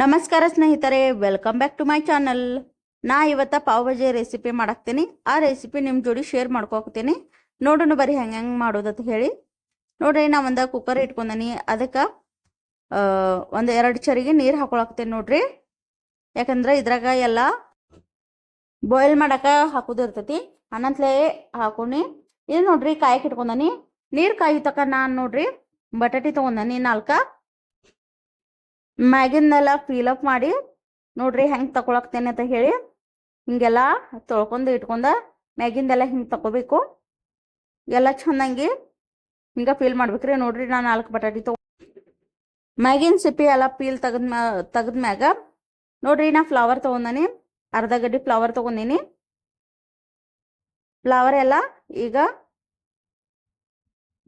ನಮಸ್ಕಾರ ಸ್ನೇಹಿತರೆ welcome back to my channel ನಾ ಇವತ್ತ ಪಾವ್ ಭಾಜಿ ರೆಸಿಪಿ ಮಾಡಾಕ್ತೀನಿ. ಆ ರೆಸಿಪಿ ನಿಮ್ಮ ಜೋಡಿ ಶೇರ್ ಮಾಡ್ಕೋತೀನಿ. ನೋಡೋಣ ಬರೀ ಹೆಂಗೆ ಹೆಂಗೆ ಮಾಡೋದಂತ ಹೇಳಿ. ನೋಡ್ರಿ, ನಾ ಒಂದು ಕುಕ್ಕರ್ ಇಟ್ಕೊಂಡನಿ. ಅದಕ್ಕೆ ಒಂದು ಎರಡು ಚರಿಗೆ ನೀರು ಹಾಕೊಳಕ್ತೀನಿ ನೋಡ್ರಿ. ಯಾಕಂದ್ರೆ ಇದ್ರಾಗ ಎಲ್ಲ ಬಾಯ್ಲ್ ಮಾಡಕ್ಕೆ ಹಾಕೋದಿರ್ತೈತಿ ಅನಂತಲೇ ಹಾಕೊಂಡು ಇದು ನೋಡ್ರಿ ಕಾಯಕ್ಕೆ ಇಟ್ಕೊಂಡನಿ. ನೀರು ಕಾಯಿ ತಕ ನಾನು ನೋಡ್ರಿ, ಬಟಾಟಿ ತೊಗೊಂಡನಿ ನಾಲ್ಕ. ಮ್ಯಾಗಿಂದೆಲ್ಲ ಫೀಲ್ ಅಪ್ ಮಾಡಿ ನೋಡ್ರಿ ಹೆಂಗೆ ತಗೊಳಕ್ತೇನೆ ಅಂತ ಹೇಳಿ ಹಿಂಗೆಲ್ಲ ತೊಳ್ಕೊಂಡು ಇಟ್ಕೊಂಡ ಮ್ಯಾಗಿಂದೆಲ್ಲ ಹಿಂಗೆ ತಗೋಬೇಕು ಎಲ್ಲ ಚಂದಂಗಿ ಹಿಂಗೆ ಫೀಲ್ ಮಾಡ್ಬೇಕ್ರಿ. ನೋಡ್ರಿ ನಾನು ನಾಲ್ಕು ಬಟಾಟಿ ತಗೋ ಮ್ಯಾಗಿನ ಸಿಪ್ಪಿ ಎಲ್ಲ ಪೀಲ್ ತೆಗೆದ ಮ್ಯಾ ತೆಗದ್ಮ್ಯಾಗ ನೋಡ್ರಿ ನಾ ಫ್ಲವರ್ ತೊಗೊಂಡನಿ. ಅರ್ಧ ಗಡ್ಡಿ ಫ್ಲವರ್ ತೊಗೊಂಡಿನಿ. ಫ್ಲವರ್ ಎಲ್ಲ ಈಗ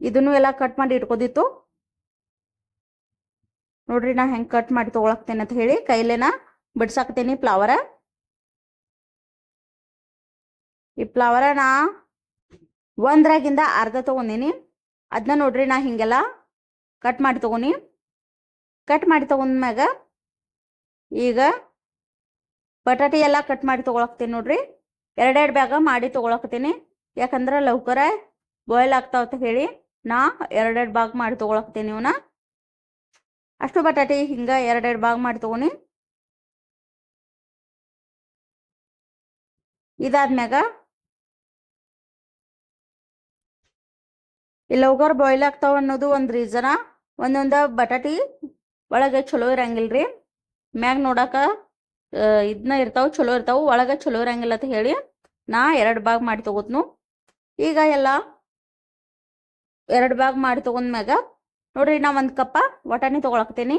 ಇದನ್ನು ಎಲ್ಲ ಕಟ್ ಮಾಡಿ ಇಟ್ಕೋದಿತ್ತು ನೋಡ್ರಿ ನಾ ಹೆಂಗೆ ಕಟ್ ಮಾಡಿ ತೊಗೊಳಕ್ತೇನೆ ಅಂತ ಹೇಳಿ ಕೈಲೇನ ಬಿಡ್ಸಾಕ್ತೇನಿ ಫ್ಲವರ ಈ ಫ್ಲವರ ನಾ ಒಂದ್ರಾಗಿಂದ ಅರ್ಧ ತಗೊಂಡಿನಿ. ಅದನ್ನ ನೋಡ್ರಿ ನಾ ಹಿಂಗೆಲ್ಲ ಕಟ್ ಮಾಡಿ ತಗೊನಿ ಕಟ್ ಮಾಡಿ ತಗೊಂಡ್ಮ್ಯಾಗ ಈಗ ಬಟಾಟಿ ಎಲ್ಲ ಕಟ್ ಮಾಡಿ ತೊಗೊಳಕ್ತೀನಿ ನೋಡ್ರಿ. ಎರಡೆರಡು ಬ್ಯಾಗ ಮಾಡಿ ತೊಗೊಳಕ್ತೀನಿ. ಯಾಕಂದ್ರೆ ಲೌಕರ ಬಾಯ್ಲ್ ಆಗ್ತಾವ ಹೇಳಿ ನಾ ಎರಡೆರಡು ಭಾಗ ಮಾಡಿ ತೊಗೊಳಕ್ತೀನಿ ಇವನ್ನ ಅಷ್ಟು ಬಟಾಟೆ ಹಿಂಗೆ ಎರಡೆರಡು ಭಾಗ ಮಾಡಿ ತೊಗೊನಿ ಇದಾದ್ಮ್ಯಾಗ ಇಲ್ಲಿ ಹೋಗೋರು ಬಾಯ್ಲ್ ಆಗ್ತಾವ ಅನ್ನೋದು ಒಂದು ರೀಸನ ಒಂದೊಂದ ಬಟಾಟಿ ಒಳಗೆ ಚಲೋ ಇರಂಗಿಲ್ರಿ. ಮ್ಯಾಗ ನೋಡಾಕ ಇದನ್ನ ಇರ್ತಾವ, ಚಲೋ ಇರ್ತಾವ, ಒಳಗೆ ಚಲೋ ಇರಂಗಿಲ್ಲ ಅಂತ ಹೇಳಿ ನಾ ಎರಡು ಭಾಗ ಮಾಡಿ ತಗೋತ್ನು. ಈಗ ಎಲ್ಲ ಎರಡು ಭಾಗ ಮಾಡಿ ತಗೊಂಡ್ಮ್ಯಾಗ ನೋಡ್ರಿ, ನಾ ಒಂದು ಕಪ್ಪ ವಟಾಣಿ ತೊಗೊಳಕ್ತೀನಿ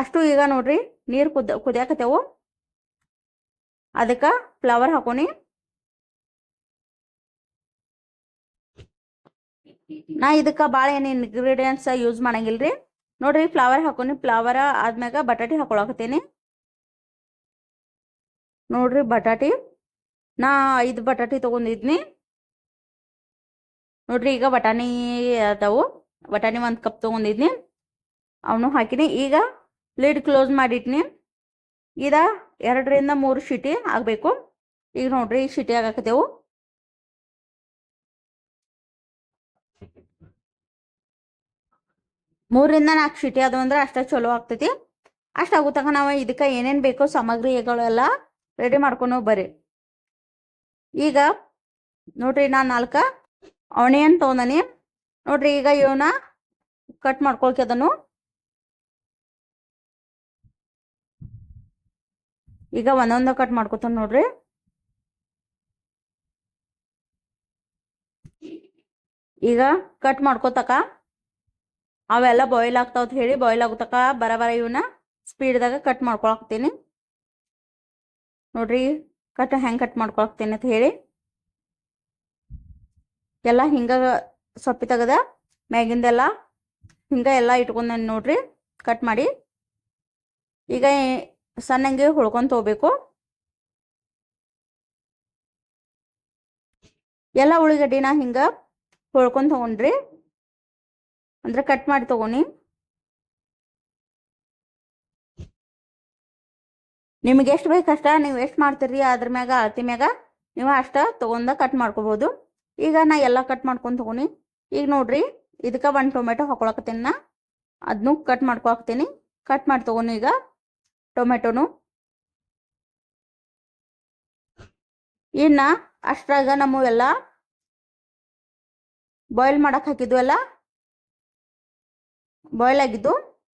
ಅಷ್ಟು ಈಗ ನೋಡ್ರಿ, ನೀರು ಕುದ, ಕುದಿಯಾಕತ್ತೇವು. ಅದಕ್ಕೆ ಫ್ಲವರ್ ಹಾಕೋನಿ. ನಾ ಇದಕ್ಕೆ ಭಾಳ ಏನು ಇಂಗ್ರೀಡಿಯೆಂಟ್ಸ್ ಯೂಸ್ ಮಾಡಂಗಿಲ್ರಿ. ನೋಡ್ರಿ ಫ್ಲವರ್ ಹಾಕೋನಿ ಫ್ಲವರ್ ಆದ್ಮ್ಯಾಗ ಬಟಾಟಿ ಹಾಕೊಳಕತ್ತೀನಿ. ನೋಡ್ರಿ, ಬಟಾಟಿ. ನಾ ಐದು ಬಟಾಟಿ ತೊಗೊಂಡಿದ್ನಿ. ನೋಡ್ರಿ ಈಗ ಬಟಾಣಿ ಅದಾವು. ಬಟಾಣಿ ಒಂದು ಕಪ್ ತೊಗೊಂಡಿದ್ನಿ. ಅವನು ಹಾಕಿನಿ. ಈಗ ಲಿಡ್ ಕ್ಲೋಸ್ ಮಾಡಿಟ್ನಿ. ಇದ ಎರಡರಿಂದ ಮೂರು ಶಿಟಿ ಆಗಬೇಕು. ಈಗ ನೋಡ್ರಿ ಶಿಟಿ ಆಗಾಕತ್ತೇವು. ಮೂರಿಂದ ನಾಲ್ಕು ಶಿಟಿ ಅದು ಅಂದ್ರೆ ಅಷ್ಟೇ ಚಲೋ ಆಗ್ತೈತಿ. ಅಷ್ಟು ಆಗೋ ತನಕ ನಾವು ಇದಕ್ಕೆ ಏನೇನು ಬೇಕೋ ಸಾಮಗ್ರಿಗಳೆಲ್ಲ ರೆಡಿ ಮಾಡ್ಕೊಂಡು ಬರ್ರಿ. ಈಗ ನೋಡ್ರಿ ನಾನು ನಾಲ್ಕ ಆನಿಯನ್ ತಗೊಂದನಿ ನೋಡ್ರಿ ಈಗ ಇವನ ಕಟ್ ಮಾಡ್ಕೊಳ್ಕೆ ಅದನ್ನು. ಈಗ ಒಂದೊಂದ ಕಟ್ ಮಾಡ್ಕೊತಾನ ನೋಡ್ರಿ. ಈಗ ಕಟ್ ಮಾಡ್ಕೋತಕ ಅವೆಲ್ಲ ಬಾಯ್ಲ್ ಆಗ್ತಾವ ಅಂತ ಹೇಳಿ ಬಾಯ್ಲ್ ಆಗುತ್ತಕ ಬರ ಬರ ಇವನ್ನ ಸ್ಪೀಡ್ದಾಗ ಕಟ್ ಮಾಡ್ಕೊಳಕ್ತೀನಿ. ನೋಡ್ರಿ ಕಟ್ ಹೆಂಗೆ ಕಟ್ ಮಾಡ್ಕೊಳಕ್ತೀನಿ ಅಂತ ಹೇಳಿ. ಎಲ್ಲ ಹಿಂಗ ಸೊಪ್ಪಿ ತೆಗೆದ, ಮ್ಯಾಗಿಂದೆಲ್ಲ ಹಿಂಗೆ ಎಲ್ಲ ಇಟ್ಕೊಂಡ ನೋಡ್ರಿ ಕಟ್ ಮಾಡಿ. ಈಗ ಸಣ್ಣಂಗೆ ಹುಳ್ಕೊಂಡು ಹೋಗ್ಬೇಕು ಎಲ್ಲ ಉಳ್ಳಿಗಡ್ಡಿನ ಹಿಂಗ ಹೊಳ್ಕೊಂತ ತಗೊಂಡ್ರಿ. ಅಂದ್ರೆ ಕಟ್ ಮಾಡಿ ತಗೊನಿ. ನಿಮ್ಗೆ ಎಷ್ಟು ಬೇಕಷ್ಟ ನೀವು ಎಷ್ಟು ಮಾಡ್ತೀರಿ ಅದ್ರ ಮ್ಯಾಗ, ಅಳತಿ ಮ್ಯಾಗ, ನೀವು ಅಷ್ಟ ತಗೊಂಡ ಕಟ್ ಮಾಡ್ಕೋಬೋದು. ಈಗ ನಾ ಎಲ್ಲ ಕಟ್ ಮಾಡ್ಕೊಂಡು ತಗೊನಿ. ಈಗ ನೋಡ್ರಿ, ಇದಕ್ಕೆ ಒಂದು ಟೊಮೆಟೊ ಹಾಕೊಳಕತ್ತೀನಿ ನಾ. ಅದನ್ನು ಕಟ್ ಮಾಡ್ಕೊಳಕ್ತೀನಿ ಕಟ್ ಮಾಡಿ ತಗೊನಿ ಈಗ ಟೊಮೆಟೊನು. ಇನ್ನ ಅಷ್ಟ್ರಾಗ ನಮ್ಮವೆಲ್ಲ ಬಾಯ್ಲ್ ಮಾಡಕ್ಕೆ ಹಾಕಿದ್ವು ಎಲ್ಲ. ಬಾಯ್ಲ್ ಆಗಿದ್ದು,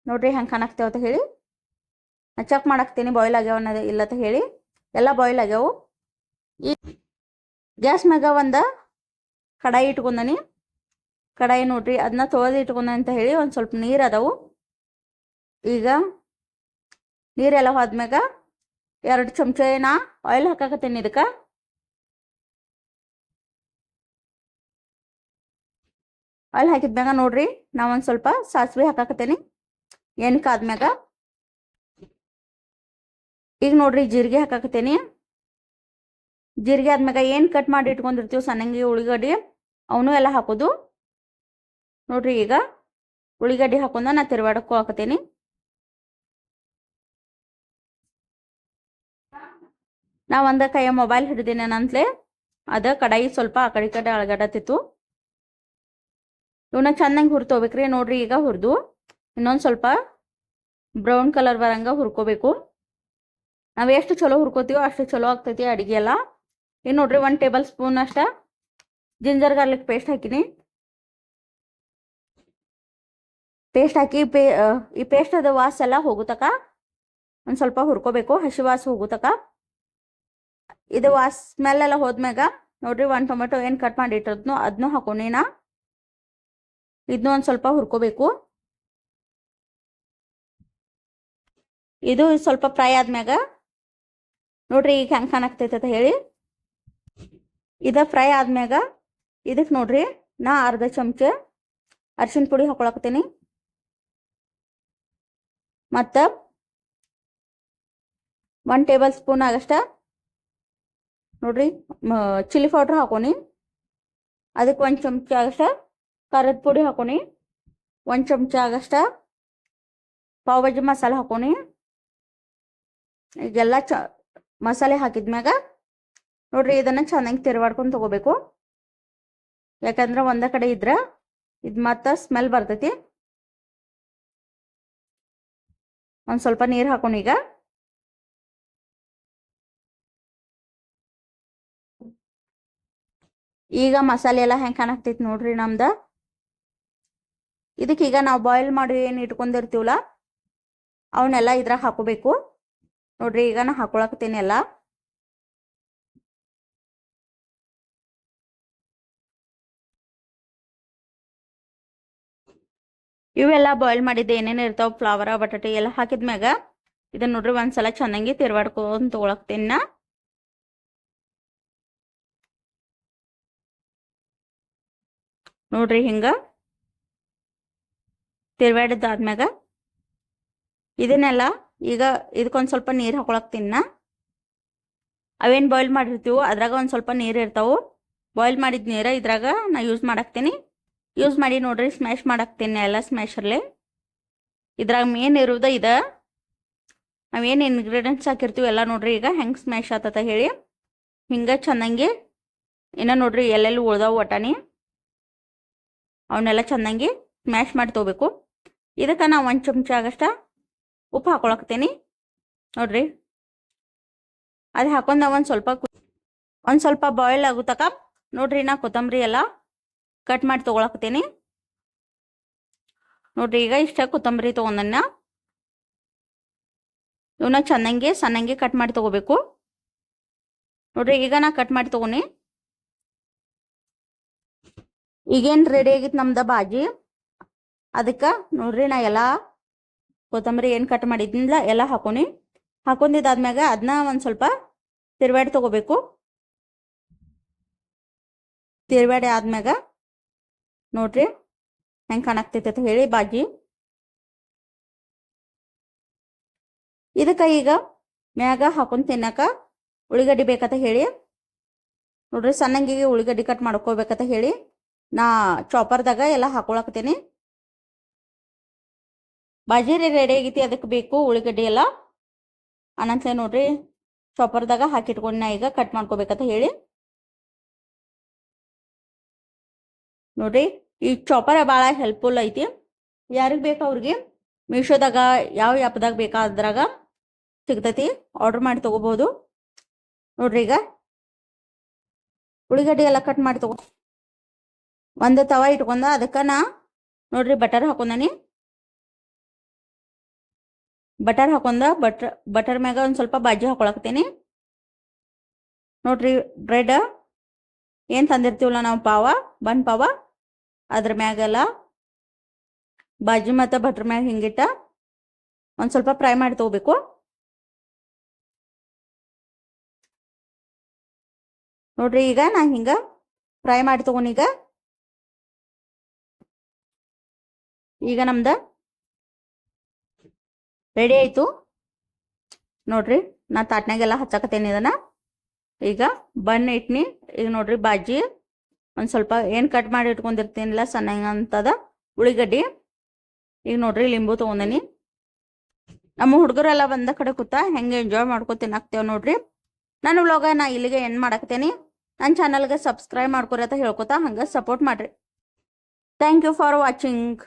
ನೋಡ್ರಿ ಹೆಂಗೆ ಕಾಣಾಕ್ತೇವ ಅಂತ ಹೇಳಿ. ಚೆಕ್ ಮಾಡಾಕ್ತೀನಿ ಬಾಯ್ಲ್ ಆಗ್ಯಾವ ಅನ್ನೋದು ಇಲ್ಲ ಅಂತ ಹೇಳಿ. ಎಲ್ಲ ಬಾಯ್ಲ್ ಆಗ್ಯಾವು. ಈ ಗ್ಯಾಸ್ ಮ್ಯಾಗ ಒಂದು ಕಡಾಯಿ ಇಟ್ಕೊಂಡನಿ. ಕಡಾಯಿ ನೋಡ್ರಿ ಅದನ್ನ ತೊಳೆದು ಇಟ್ಕೊಂಡ ಅಂತ ಹೇಳಿ ಒಂದು ಸ್ವಲ್ಪ ನೀರು ಅದಾವು. ಈಗ ನೀರೆಲ್ಲ ಹೋದ್ಮ್ಯಾಗ ಎರಡು ಚಮಚ ಏನ ಆಯಿಲ್ ಹಾಕಾಕತ್ತೀನಿ ಇದಕ್ಕೆ. ಆಯಿಲ್ ಹಾಕಿದ್ಮ್ಯಾಗ ನೋಡ್ರಿ ನಾ ಒಂದು ಸ್ವಲ್ಪ ಸಾಸಿವೆ ಹಾಕಾಕತ್ತೀನಿ. ಎಣ್ಣೆ ಈಗ ನೋಡ್ರಿ, ಜೀರಿಗೆ ಹಾಕಾಕತ್ತೀನಿ. ಜೀರಿಗೆ ಆದ್ಮ್ಯಾಗ ಏನು ಕಟ್ ಮಾಡಿ ಇಟ್ಕೊಂಡಿರ್ತೀವಿ ಸಣ್ಣಂಗಿ ಉಳ್ಳಿಗಡ್ಡಿ ಅವನು ಎಲ್ಲ ಹಾಕೋದು. ನೋಡ್ರಿ ಈಗ ಉಳ್ಳಾಗಡ್ಡಿ ಹಾಕೊಂಡ ನಾ ತಿರ್ವಾಡಕ್ಕೂ ಹಾಕತೀನಿ. ನಾ ಒಂದ ಕೈಯ ಮೊಬೈಲ್ ಹಿಡ್ದೇನೇನಂತಲೇ ಅದ ಕಡಾಯಿ ಸ್ವಲ್ಪ ಆ ಕಡೆ ಕಡೆ ಅಳಗಡತ್ತಿತ್ತು. ಇವನ್ನ ಚಂದಂಗೆ ಹುರ್ತೋಬೇಕ್ರಿ ನೋಡ್ರಿ ಈಗ ಹುರಿದು. ಇನ್ನೊಂದು ಸ್ವಲ್ಪ ಬ್ರೌನ್ ಕಲರ್ ಬರಂಗ ಹುರ್ಕೋಬೇಕು. ನಾವ್ ಎಷ್ಟು ಚಲೋ ಹುರ್ಕೋತೀವೋ ಅಷ್ಟು ಚಲೋ ಆಗ್ತೈತಿ ಅಡಿಗೆ ಎಲ್ಲ. ಇನ್ನು ನೋಡ್ರಿ ಒಂದು ಟೇಬಲ್ ಸ್ಪೂನ್ ಅಷ್ಟ ಜಿಂಜರ್ ಗಾರ್ಲಿಕ್ ಪೇಸ್ಟ್ ಹಾಕಿನಿ. ಪೇಸ್ಟ್ ಹಾಕಿ, ಪೇ ಈ ಪೇಸ್ಟ್ ಅದ ವಾಸ ಎಲ್ಲ ಹೋಗುತ್ತಕ? ಒಂದು ಸ್ವಲ್ಪ ಹುರ್ಕೋಬೇಕು, ಹಸಿ ವಾಸ ಹೋಗುತ್ತಕ? ಇದು ವಾಸ್ ಸ್ಮೆಲ್ ಎಲ್ಲ ಹೋದ್ಮ್ಯಾಗ, ನೋಡ್ರಿ ಒಂದು ಟೊಮೆಟೊ ಏನು ಕಟ್ ಮಾಡಿ ಇಟ್ಟಿರೋದ್ನು ಅದನ್ನೂ ನಾ. ಇದನ್ನೂ ಒಂದು ಸ್ವಲ್ಪ ಹುರ್ಕೋಬೇಕು. ಇದು ಸ್ವಲ್ಪ ಫ್ರೈ ಆದ್ಮ್ಯಾಗ. ನೋಡ್ರಿ, ಈಗ ಹೆಂಗೆ ಕಾಣಾಕ್ತೈತೆ ಅಂತ ಹೇಳಿ. ಇದು ಫ್ರೈ ಆದ್ಮ್ಯಾಗ ಇದಕ್ಕೆ ನೋಡ್ರಿ, ನಾ ಅರ್ಧ ಚಮಚ ಅರಿಶಿನ ಪುಡಿ ಹಾಕೊಳಕತ್ತೀನಿ. ಮತ್ತು ಒನ್ ಟೇಬಲ್ ಸ್ಪೂನ್ ಆಗಷ್ಟ, ನೋಡ್ರಿ ಚಿಲ್ಲಿ ಪೌಡ್ರ್ ಹಾಕೋನಿ. ಅದಕ್ಕೆ ಒಂದು ಚಮಚ ಆಗಷ್ಟ ಖಾರದ ಪುಡಿ ಹಾಕೋನಿ. ಒಂದು ಚಮಚ ಆಗಷ್ಟ ಪಾವ್ ಭಾಜಿ ಮಸಾಲೆ ಹಾಕೋನಿ. ಈಗೆಲ್ಲ ಚ, ಮಸಾಲೆ ಹಾಕಿದ್ಮ್ಯಾಗ ನೋಡ್ರಿ, ಇದನ್ನ ಚೆನ್ನಾಗಿ ತಿರುವಾಡ್ಕೊಂಡು ತಗೋಬೇಕು. ಯಾಕಂದ್ರೆ ಒಂದ ಕಡೆ ಇದ್ರ ಇದು ಮತ್ತ ಸ್ಮೆಲ್ ಬರ್ತೈತಿ. ಒಂದು ಸ್ವಲ್ಪ ನೀರು ಹಾಕೊಂಡು ಈಗ. ಈಗ ಮಸಾಲೆ ಎಲ್ಲ ಹೆಂಗೆ ಕಾಣಾಕ್ತೈತಿ ನೋಡ್ರಿ ನಮ್ದು. ಇದಕ್ಕೀಗ ನಾವು ಬಾಯ್ಲ್ ಮಾಡಿ ಏನು ಇಟ್ಕೊಂಡಿರ್ತೀವಲ್ಲ ಅವನ್ನೆಲ್ಲ ಇದ್ರಾಗ ಹಾಕೋಬೇಕು. ನೋಡ್ರಿ, ಈಗ ನಾ ಹಾಕೊಳಕ್ತೀನಿ ಎಲ್ಲ. ಇವೆಲ್ಲ ಬಾಯ್ಲ್ ಮಾಡಿದ್ದು ಏನೇನು ಇರ್ತಾವ? ಫ್ಲವರ ಬಟಾಟೆ ಎಲ್ಲ ಹಾಕಿದ್ಮ್ಯಾಗ ಇದನ್ನ ನೋಡ್ರಿ ಒಂದ್ಸಲ ಚೆನ್ನಾಗಿ ತಿರ್ವಾಡ್ಕೊಂಡ್ ತಗೊಳಕ್ತೇನ ನೋಡ್ರಿ ಹಿಂಗ ತಿರ್ವಾಡಿದ್ದಾದ್ಮ್ಯಾಗ ಇದನ್ನೆಲ್ಲ ಈಗ ಇದಕ್ಕೊಂದು ಸ್ವಲ್ಪ ನೀರು ಹಾಕೊಳಕ್ ತಿನ್ನ ಅವೇನು ಬಾಯ್ಲ್ ಮಾಡಿರ್ತೀವೋ ಅದ್ರಾಗ ಒಂದು ಸ್ವಲ್ಪ ನೀರು ಇರ್ತಾವು. ಬಾಯ್ಲ್ ಮಾಡಿದ ನೀರು ಇದ್ರಾಗ ನಾ ಯೂಸ್ ಮಾಡಾಕ್ತೀನಿ. ಯೂಸ್ ಮಾಡಿ ನೋಡ್ರಿ ಸ್ಮ್ಯಾಶ್ ಮಾಡಾಕ್ತೀನಿ ಎಲ್ಲ ಸ್ಮ್ಯಾಶರ್ಲೆ ಇದ್ರಾಗ ಮೇನ್ ಇರೋದ ಇದ. ನಾವೇನು ಇಂಗ್ರೀಡಿಯೆಂಟ್ಸ್ ಹಾಕಿರ್ತೀವಿ ಎಲ್ಲ ನೋಡ್ರಿ, ಈಗ ಹೆಂಗೆ ಸ್ಮ್ಯಾಶ್ ಆತತ ಹೇಳಿ. ಹಿಂಗೆ ಚೆನ್ನಾಗಿ ಇನ್ನು ನೋಡ್ರಿ ಎಲ್ಲೆಲ್ಲಿ ಉಳ್ದಾವು ಒಟಾಣಿ. ಅವನ್ನೆಲ್ಲ ಚೆನ್ನಾಗಿ ಸ್ಮ್ಯಾಶ್ ಮಾಡಿ ತೊಗೋಬೇಕು. ಇದಕ್ಕೆ ನಾವು ಒಂದು ಚಮಚ ಆಗಷ್ಟ ಉಪ್ಪು ಹಾಕೊಳಕ್ತೀನಿ. ನೋಡ್ರಿ. ಅದು ಹಾಕೊಂಡ ಒಂದು ಸ್ವಲ್ಪ ಒಂದು ಸ್ವಲ್ಪ ಬಾಯ್ಲ್ ಆಗುತ್ತಕ ನೋಡ್ರಿ ನಾ ಕೊತ್ತಂಬರಿ ಎಲ್ಲ ಕಟ್ ಮಾಡಿ ತಗೊಳಕತ್ತೀನಿ. ನೋಡ್ರಿ, ಈಗ ಇಷ್ಟ ಕೊತ್ತಂಬರಿ ತೊಗೊಂಡನ್ನ. ಇವನ್ನ ಚೆನ್ನಾಗಿ, ಸಣ್ಣಂಗೆ ಕಟ್ ಮಾಡಿ ತಗೋಬೇಕು. ನೋಡ್ರಿ, ಈಗ ನಾ ಕಟ್ ಮಾಡಿ ತಗೋನಿ. ಈಗೇನು ರೆಡಿ ಆಗಿತ್ತು ನಮ್ದ ಬಾಜಿ. ಅದಕ್ಕೆ ನೋಡ್ರಿ, ನಾ ಎಲ್ಲ ಕೊತ್ತಂಬರಿ ಏನು ಕಟ್ ಮಾಡಿದ್ನಿಲ್ಲ, ಎಲ್ಲ ಹಾಕೋನಿ. ಹಾಕೊಂಡಿದ್ದಾದ್ಮ್ಯಾಗ ಅದನ್ನ ಒಂದು ಸ್ವಲ್ಪ ತಿರ್ವಾಡಿ ತಗೋಬೇಕು. ತಿರ್ವಾಡಿ ಆದ್ಮ್ಯಾಗ ನೋಡ್ರಿ, ಹೆಂಗೆ ಕಾಣಾಕ್ತೈತೆ ಅಂತ ಹೇಳಿ ಬಾಜಿ ಇದಕ್ಕ ಈಗ ಮ್ಯಾಗ ಹಾಕೊಂಡು ತಿನ್ನಕ ಉಳ್ಳಿಗಡ್ಡಿ ಬೇಕಂತ ಹೇಳಿ, ನೋಡ್ರಿ ಸಣ್ಣಂಗಿಗೆ ಉಳ್ಳಿಗಡ್ಡಿ ಕಟ್ ಮಾಡ್ಕೋಬೇಕಂತ ಹೇಳಿ ನಾ ಚಾಪರ್ದಾಗ ಎಲ್ಲ ಹಾಕೊಳಕತ್ತೀನಿ. ಬಾಜಿ ರೆಡಿ ಆಗೈತಿ ಅದಕ್ಕೆ ಬೇಕು ಉಳ್ಳಿಗಡ್ಡಿ ಎಲ್ಲ. ಅನಂತ ನೋಡ್ರಿ ಚಾಪರ್ದಾಗ ಹಾಕಿಟ್ಕೊಂಡು ನಾ ಈಗ ಕಟ್ ಮಾಡ್ಕೋಬೇಕಂತ ಹೇಳಿ. ನೋಡ್ರಿ ಈ ಚಾಪರ ಭಾಳ ಹೆಲ್ಪ್ಫುಲ್ ಐತಿ. ಯಾರಿಗೆ ಬೇಕು ಅವ್ರಿಗೆ? ಮೀಶೋದಾಗ ಯಾವ ಆ್ಯಪ್ದಾಗ ಬೇಕಾದ್ರಾಗ ಸಿಗ್ತೈತಿ. ಆರ್ಡರ್ ಮಾಡಿ ತೊಗೋಬೋದು. ನೋಡ್ರಿ ಈಗ. ಉಳ್ಳಿಗಡ್ಡಿ ಎಲ್ಲ ಕಟ್ ಮಾಡಿ ತಗೋ. ಒಂದು ತವ ಇಟ್ಕೊಂಡ ಅದಕ್ಕೆ ನಾ ನೋಡ್ರಿ ಬಟರ್ ಹಾಕೊಂಡನಿ. ಬಟರ್ ಹಾಕೊಂಡ ಬಟರ್ ಬಟರ್ ಮ್ಯಾಗ ಒಂದು ಸ್ವಲ್ಪ ಬಾಜಿ ಹಾಕೊಳಕತ್ತೀನಿ. ನೋಡ್ರಿ ಬ್ರೆಡ್ ಏನು ತಂದಿರ್ತೀವಲ್ಲ ನಾವು ಪಾವ, ಬನ್ ಪಾವ. ಅದ್ರ ಮ್ಯಾಗೆಲ್ಲ ಬಾಜಿ ಮತ್ತು ಬಟ್ರ್ ಮ್ಯಾಗ ಹಿಂಗಿಟ್ಟ ಒಂದು ಸ್ವಲ್ಪ ಫ್ರೈ ಮಾಡಿ ತಗೋಬೇಕು. ನೋಡ್ರಿ ಈಗ ನಾ ಹಿಂಗ ಫ್ರೈ ಮಾಡಿ ತಗೊಂಡೀಗ ಈಗ ನಮ್ದ ರೆಡಿ ಆಯ್ತು. ನೋಡ್ರಿ ನಾ ತಾಟ್ನಾಗೆಲ್ಲ ಹಚ್ಚಾಕತ್ತೇನೆ ಇದನ್ನ. ಈಗ ಬಣ್ಣ ಇಟ್ನಿ, ಈಗ ನೋಡ್ರಿ ಬಾಜಿ ಒಂದು ಸ್ವಲ್ಪ ಏನು ಕಟ್ ಮಾಡಿ ಇಟ್ಕೊಂಡಿರ್ತೀನಿಲ್ಲ ಸಣ್ಣ ಅಂತದ ಈಗ ನೋಡ್ರಿ ಲಿಂಬು ತೊಗೊಂಡೇನಿ. ನಮ್ಮ ಹುಡುಗರೆಲ್ಲ ಬಂದ ಕಡೆ ಕೂತ ಹೆಂಗೆ ಎಂಜಾಯ್ ಮಾಡ್ಕೊತೀನಿ ತಿನ್ನಾಕ್ತೇವೆ ನೋಡ್ರಿ. ನನ್ನ ವ್ಲಾಗ ನಾ ಇಲ್ಲಿಗೆ ಏನು ಮಾಡಾಕ್ತೇನೆ ನನ್ನ ಚಾನಲ್ಗೆ ಸಬ್ಸ್ಕ್ರೈಬ್ ಮಾಡ್ಕೊರಿ ಅಂತ ಹೇಳ್ಕೊತಾ ಹಂಗೆ ಸಪೋರ್ಟ್ ಮಾಡ್ರಿ. Thank you for watching